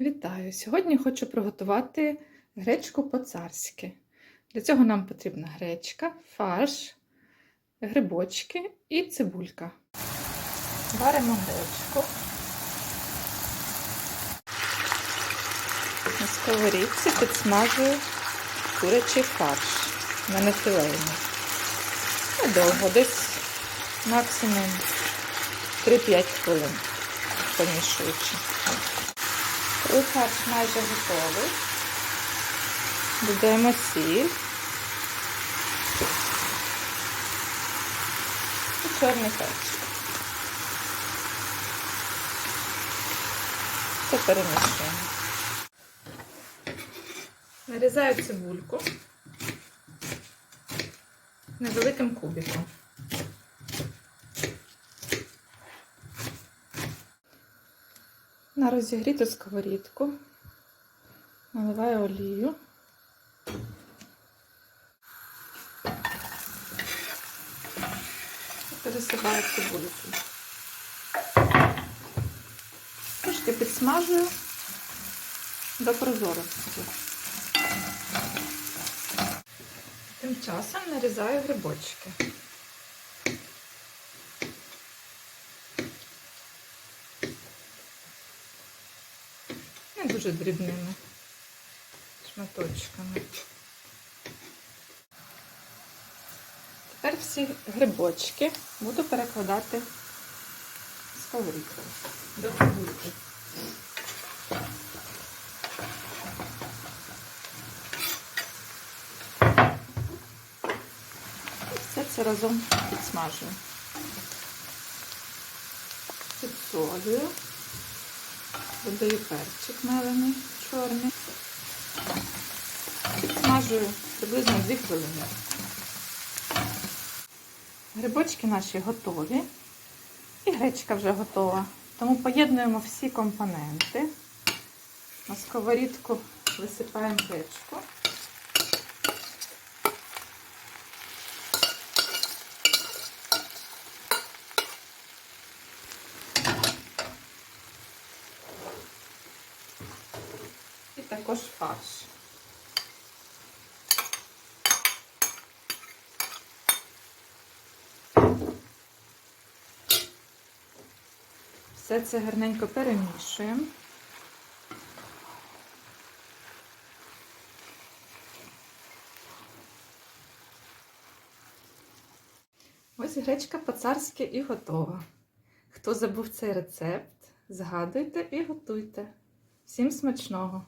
Вітаю! Сьогодні хочу приготувати гречку по-царськи. Для цього нам потрібна гречка, фарш, грибочки і цибулька. Варимо гречку. На сковорідці підсмажую курячий фарш. У мене філейний. Недовго, десь максимум 3-5 хвилин помішуючи. Коли фарш майже готовий, додаємо сіль і чорний перчик. Все перемішуємо. Нарізаю цибульку невеликим кубиком. На розігріту сковорідку наливаю олію. Пересипаю цибульку. Трошки підсмажую до прозорості. Тим часом нарізаю грибочки. Не дуже дрібними шматочками. Тепер всі грибочки буду перекладати в сковорідку до. І все це разом підсмажую. Підсолюю. Додаю перчик мелений, чорний. Смажую приблизно 2 хвилини. Грибочки наші готові. І гречка вже готова. Тому поєднуємо всі компоненти. На сковорідку висипаємо гречку. Також фарш. Все це гарненько перемішуємо. Ось гречка по-царськи і готова. Хто забув цей рецепт, згадуйте і готуйте. Всім смачного!